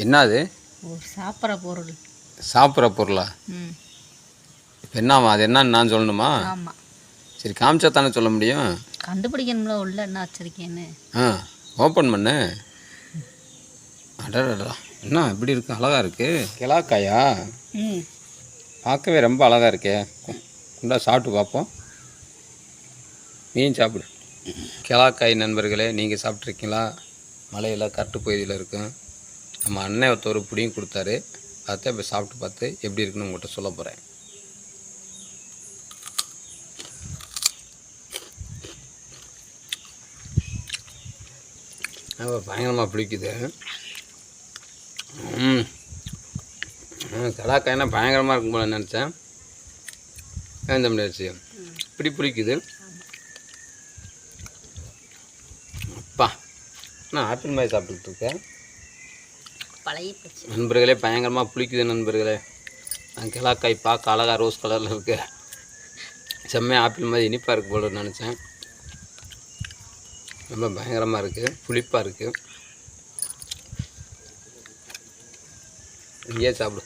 என்னது? ஒரு சாப்பிட்ற பொருள். சாப்பிட்ற பொருளா? ம். இப்போ என்னவா அது என்னன்னு நான் சொல்லணுமா? ஆமாம் சரி காமிச்சா தானே சொல்ல முடியும்? கண்டுபிடிக்கணும்ல உள்ள என்ன வச்சிருக்கேன்னு. ஆ ஓப்பன் பண்ணு. அடடடா என்ன இப்படி இருக்கு? அழகா இருக்கு. கிலாக்காயா ம். பார்க்கவே ரொம்ப அழகா இருக்கே. குண்டா சாப்பிட்டு பார்ப்போம். நீயும் சாப்பிடு. கிலாக்காய் நண்பர்களே நீங்கள் சாப்பிட்ருக்கீங்களா மலையில் கட்டு பகுதியில் இருக்கும். நம்ம அண்ணன் ஒருத்தர் பிடியும் கொடுத்தாரு. அதை இப்போ சாப்பிட்டு பார்த்து எப்படி இருக்குன்னு உங்கள்கிட்ட சொல்ல போகிறேன் பயங்கரமாக பிடிக்குது ம். பயங்கரமாக இருக்கும் போல நினச்சேன். இந்த முடியாச்சு இப்படி பிடிக்குது அப்பா நான் ஆப்பிள் மாதிரி சாப்பிட்டுட்டு இருக்கேன். பழைய போச்சு. நண்பர்களே பயங்கரமாக புளிக்குது நண்பர்களே. நான் பார்க்க அழகா ரோஸ் கலரில் இருக்கு. செம்மையாக ஆப்பிள் மாதிரி இனிப்பாக இருக்குது போல நினச்சேன். ரொம்ப பயங்கரமாக இருக்குது புளிப்பாக இருக்குது இங்கேயே சாப்பிடு.